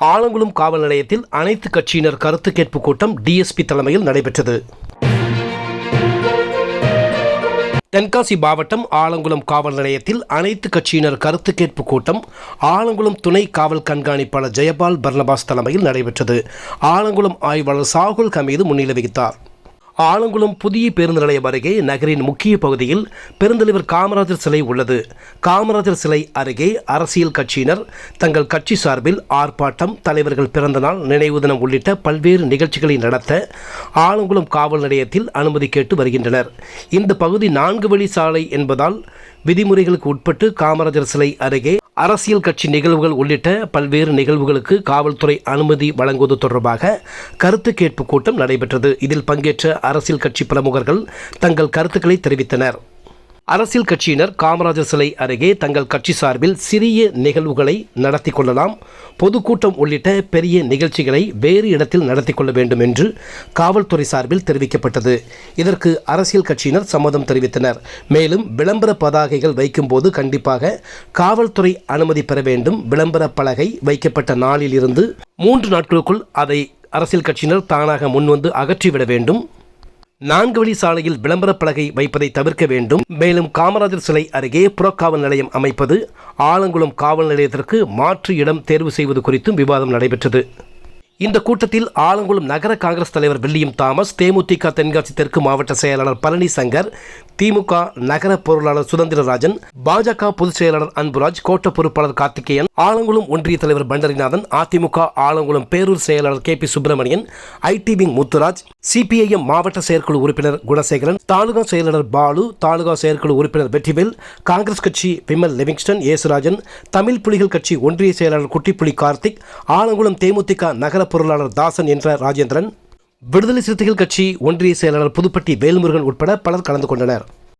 ஆலங்குளம் காவல் நிலையத்தில் அனைத்து கட்சியினர் கருத்து கேட்பு கூட்டம் டிஎஸ்பி தலைமையில் நடைபெற்றது. தென்காசி மாவட்டம் ஆலங்குளம் காவல் நிலையத்தில் அனைத்து கட்சியினர் கருத்து கேட்பு கூட்டம் ஆலங்குளம் துணை காவல் கண்காணிப்பாளர் ஜெயபால் பர்னபாஸ் தலைமையில் நடைபெற்றது. ஆலங்குளம் ஆய்வாளர் சாகுல் கமீது முன்னிலை வகித்தார். ஆலங்குளம் புதிய பேருந்து நிலையம் அருகே நகரின் முக்கிய பகுதியில் பெருந்தலைவர் காமராஜர் சிலை உள்ளது. காமராஜர் சிலை அருகே அரசியல் கட்சியினர் தங்கள் கட்சி சார்பில் ஆர்ப்பாட்டம் தலைவர்கள் பிறந்தநாள் நினைவு தினம் உள்ளிட்ட பல்வேறு நிகழ்ச்சிகளை நடத்த ஆலங்குளம் காவல் நிலையத்தில் அனுமதி கேட்டு வருகின்றனர். இந்த பகுதி நான்கு வழி சாலை என்பதால் விதிமுறைகளுக்கு உட்பட்டு காமராஜர் சிலை அருகே அரசியல் கட்சி நிகழ்வுகள் உள்ளிட்ட பல்வேறு நிகழ்வுகளுக்கு காவல்துறை அனுமதி வழங்குவது தொடர்பாக கருத்து கேட்பு கூட்டம் நடைபெற்றது. இதில் பங்கேற்ற அரசியல் கட்சி பிரமுகர்கள் தங்கள் கருத்துக்களை தெரிவித்தனர். அரசியல் கட்சியினர் காமராஜர் சிலை அருகே தங்கள் கட்சி சார்பில் சிறிய நிகழ்வுகளை நடத்தி கொள்ளலாம். பொதுக்கூட்டம் உள்ளிட்ட பெரிய நிகழ்ச்சிகளை வேறு இடத்தில் நடத்தி கொள்ள வேண்டும் என்று காவல்துறை சார்பில் தெரிவிக்கப்பட்டது. இதற்கு அரசியல் கட்சியினர் சம்மதம் தெரிவித்தனர். மேலும் விளம்பர பதாகைகள் வைக்கும்போது கண்டிப்பாக காவல்துறை அனுமதி பெற வேண்டும். விளம்பர பலகை வைக்கப்பட்ட நாளில் இருந்து மூன்று நாட்களுக்குள் அதை அரசியல் கட்சியினர் தானாக முன்வந்து அகற்றிவிட வேண்டும். நான்கு வழி சாலையில் விளம்பர பலகை வைப்பதை தவிர்க்க வேண்டும். மேலும் காமராஜர் சிலை அருகே புறக்காவல் நிலையம் அமைப்பது ஆலங்குளம் காவல் நிலையத்திற்கு மாற்று இடம் தேர்வு செய்வது குறித்தும் விவாதம் நடைபெற்றது. இந்த கூட்டத்தில் ஆலங்குளம் நகர காங்கிரஸ் தலைவர் வில்லியம் தாமஸ் தேமுதிக தென்காசி தெற்கு மாவட்ட செயலாளர் பழனி சங்கர் திமுக நகர பொருளாளர் சுதந்திரராஜன் பாஜக பொதுச் செயலாளர் அன்புராஜ் கோட்ட பொறுப்பாளர் கார்த்திகேயன் ஆலங்குளம் ஒன்றிய தலைவர் பண்டரிநாதன் அதிமுக ஆலங்குளம் பேரூர் செயலாளர் K P Subramanian IT wing Muthuraj CPIM மாவட்ட செயற்குழு உறுப்பினர் குணசேகரன் தாலுகா செயலாளர் பாலு தாலுகா செயற்குழு உறுப்பினர் வெற்றிவேல் காங்கிரஸ் கட்சி விமல் லிவிங்ஸ்டன் ஏசுராஜன் தமிழ் புலிகள் கட்சி ஒன்றிய செயலாளர் குட்டிப்புலி கார்த்திக் ஆலங்குளம் தேமுதிக நகர பொருளாளர் தாசன் என்ற ராஜேந்திரன். விடுதலை சிறுத்தைகள் கட்சி ஒன்றிய செயலாளர் புதுப்பட்டி வேல்முருகன் உட்பட பலர் கலந்து கொண்டனர்.